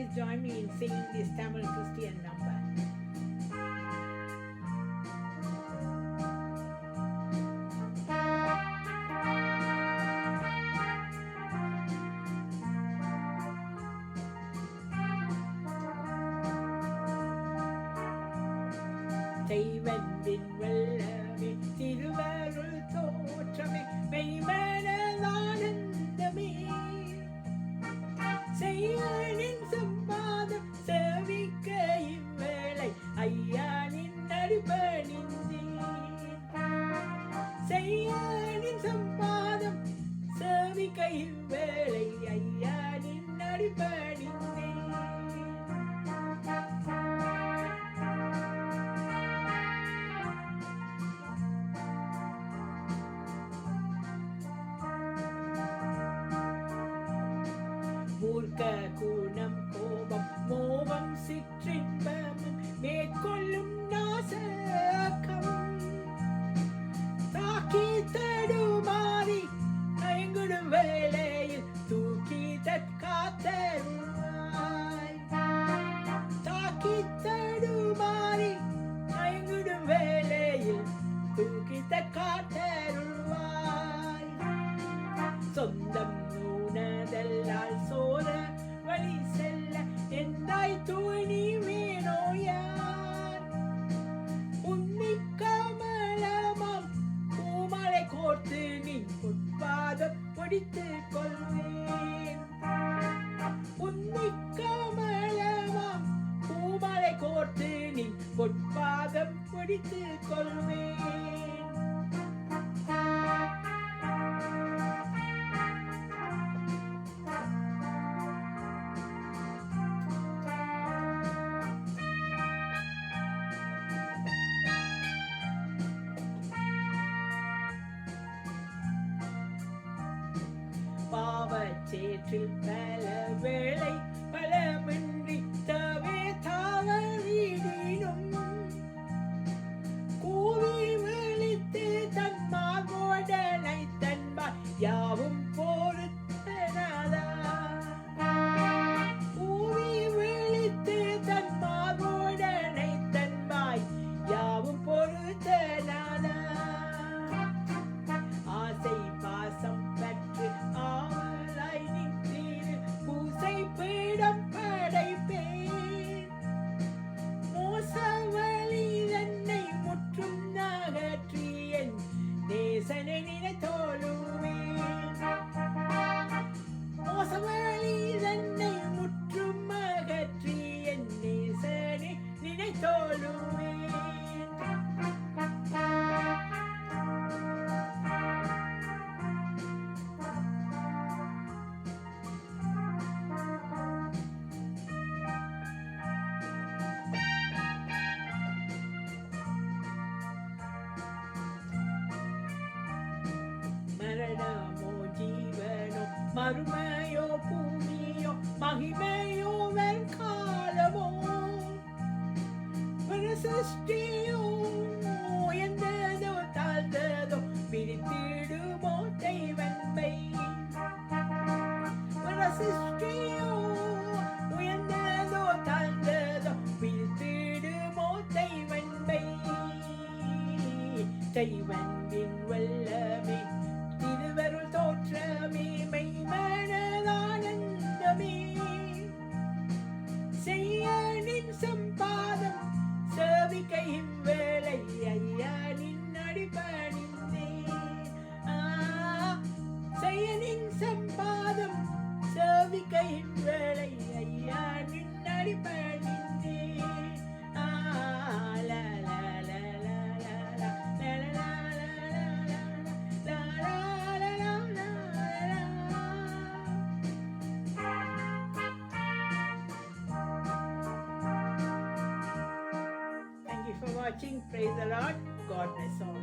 please join me in singing this Tamil Christian number. செய்வன்பின் வல்லமே திருவருள் தோற்றமே மூர்க்க குணம் கோபம் மோகம் சிற்றின்பமும் மேற்கொள்ளும் நாசகம். தாக்கி தடுமாறி தயங்கிடும் வேலையில் தூக்கி தற்காத்தருவாய். தாக்கி தடுமாறி தயங்கிடும் வேலையில் தூக்கி தற்காத்தருவாய். சொந்தம் அடித்துக் கொள்வேன். உன்னி கமலமாம் பூமலை கோர்த்து நீ பொற்பாதம் பிடித்துக் கொள்வேன். பாவச்சேற்றில் பல வேளை பலமின்றி தவே தாவ வீடினும் கூவி விழித்து தன்மாகோடனை தன்பால் யாவும் Lenina Tolu. மறுமையோ பூமியோ மகிமையோ வெண்காலமோ சிருஷ்டியோ எந்ததோ தாழ்ந்ததோ பிரித்திடுமோ தெய்வன்பை சிருஷ்டியோ உயர்ந்ததோ தாழ்ந்ததோ பிரித்திடுமோ தெய்வன்பை தெய்வன்பின் வல்லமே Thank you for watching. Praise the Lord. God bless all.